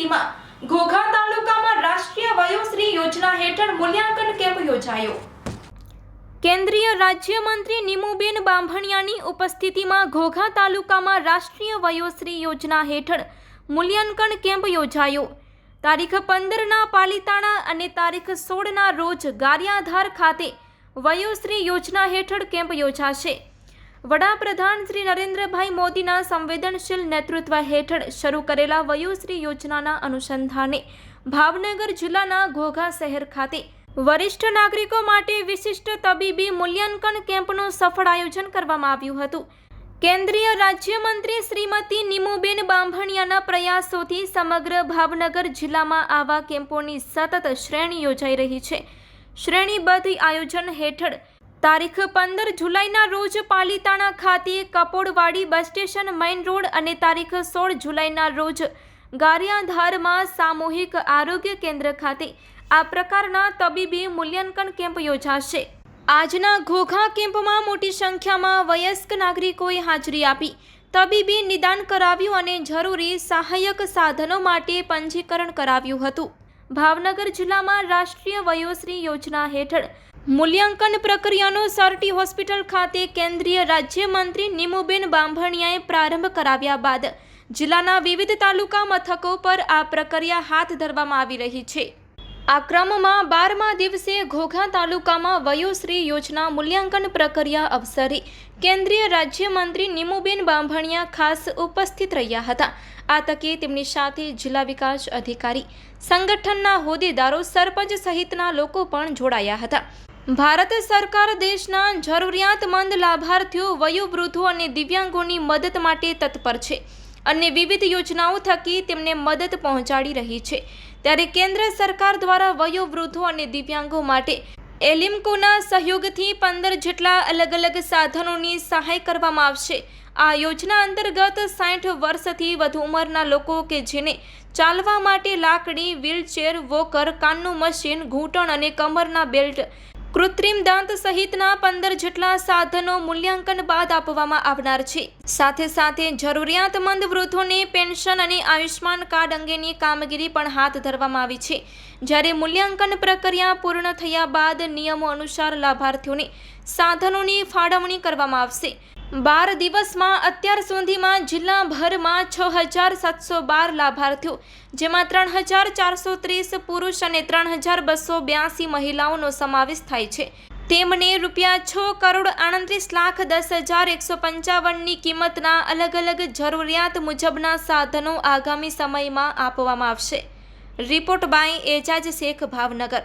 સ્થિતિમાં ઘોઘા તાલુકામાં રાષ્ટ્રીય વયોશ્રી યોજના હેઠળ મૂલ્યાંકન કેમ્પ યોજાયો. કેન્દ્રીય રાજ્યમંત્રી નિમુબેન બાંભણિયાની ઉપસ્થિતિમાં ઘોઘા તાલુકામાં રાષ્ટ્રીય વયોશ્રી યોજના હેઠળ મૂલ્યાંકન કેમ્પ યોજાયો. તારીખ પંદરના પાલિતાણા અને તારીખ સોળના રોજ ગારિયાધાર ખાતે વયોશ્રી યોજના હેઠળ કેમ્પ યોજાશે. વડાપ્રધાન શ્રી નરેન્દ્રભાઈ મોદીના સંવેદનશીલ નેતૃત્વ હેઠળ શરૂ કરેલા વયોશ્રી યોજનાના અનુસંધાને ભાવનગર જિલ્લાના ઘોઘા શહેર ખાતે વરિષ્ઠ નાગરિકો માટે વિશિષ્ટ તબીબી મૂલ્યાંકન કેમ્પનું સફળ આયોજન કરવામાં આવ્યું હતું. કેન્દ્રીય રાજ્યમંત્રી શ્રીમતી નીમુબેન બાંભણિયાના પ્રયાસોથી સમગ્ર ભાવનગર જિલ્લામાં આવા કેમ્પોની સતત શ્રેણી યોજાઈ રહી છે. શ્રેણીબદ્ધ આયોજન હેઠળ તારીખ પંદર જુલાઈના રોજ પાલીતાણા ખાતે Kapodwadi bus station main road અને તારીખ સોળ જુલાઈના રોજ ગારિયાધારમાં સામૂહિક આરોગ્ય કેન્દ્ર ખાતે આ પ્રકારના તબીબી મૂલ્યાંકન કેમ્પ યોજાશે. આજના ઘોઘા કેમ્પમાં મોટી સંખ્યામાં વયસ્ક નાગરિકોએ હાજરી આપી, તબીબી નિદાન કરાવ્યું અને જરૂરી સહાયક સાધનો માટે પંજીકરણ કરાવ્યું હતું. ભાવનગર જિલ્લામાં રાષ્ટ્રીય વયોશ્રી યોજના હેઠળ મૂલ્યાંકન પ્રક્રિયાનો સરટી હોસ્પિટલ ખાતે કેન્દ્રીય રાજ્યમંત્રી નિમુબેન બાંભણિયાએ પ્રારંભ કરાવ્યા બાદ જિલ્લાના વિવિધ તાલુકા મથકો પર આ પ્રક્રિયા હાથ ધરવામાં આવી રહી છે. આ ક્રમમાં બારમા દિવસે ઘોઘા તાલુકામાં વયોશ્રી યોજના મૂલ્યાંકન પ્રક્રિયા અવસરે કેન્દ્રીય રાજ્યમંત્રી નિમુબેન બાંભણિયા ખાસ ઉપસ્થિત રહ્યા હતા. આ તકે તેમની સાથે જિલ્લા વિકાસ અધિકારી, સંગઠનના હોદ્દેદારો, સરપંચ સહિતના લોકો પણ જોડાયા હતા. ભારત સરકાર દેશના જરૂરિયાતમંદ લાભાર્થીઓ, વયોવૃદ્ધો અને દિવ્યાંગોની મદદ માટે તત્પર છે અને વિવિધ યોજનાઓ થકી તેમને મદદ પહોંચાડી રહી છે. ત્યારે કેન્દ્ર સરકાર દ્વારા વયોવૃદ્ધો અને દિવ્યાંગો માટે એલિમ્કોના સહયોગથી પંદર જેટલા અલગ અલગ સાધનોની સહાય કરવામાં આવશે. આ યોજના અંતર્ગત સાઠ વર્ષથી વધુ ઉંમરના લોકો કે જેને ચાલવા માટે લાકડી, વ્હીલચેર, વોકર, કાનનું મશીન, ઘૂંટણ અને કમરના બેલ્ટ કૃત્રિમ દાંત સહિતના પંદર જેટલા સાધનો મૂલ્યાંકન બાદ આપવામાં આવનાર છે. સાથે સાથે જરૂરિયાતમંદ વૃદ્ધોને પેન્શન અને આયુષ્માન કાર્ડ અંગેની કામગીરી પણ હાથ ધરવામાં આવી છે. જ્યારે મૂલ્યાંકન પ્રક્રિયા પૂર્ણ થયા બાદ નિયમો અનુસાર લાભાર્થીઓને સાધનોની ફાળવણી કરવામાં આવશે. બાર દિવસમાં અત્યાર સુધીમાં જિલ્લાભરમાં છ હજાર સાતસો બાર લાભાર્થીઓ, જેમાં ત્રણ હજાર ચારસો ત્રીસ પુરુષ અને ત્રણ હજાર બસો બ્યાસી મહિલાઓનો સમાવેશ થાય છે. તેમને રૂપિયા છ કરોડ આડત્રીસ લાખ દસ હજાર એકસો પંચાવનની કિંમતના અલગ અલગ જરૂરિયાત મુજબના સાધનો આગામી સમયમાં આપવામાં આવશે. Report by Ejaz Shaikh, Bhavnagar.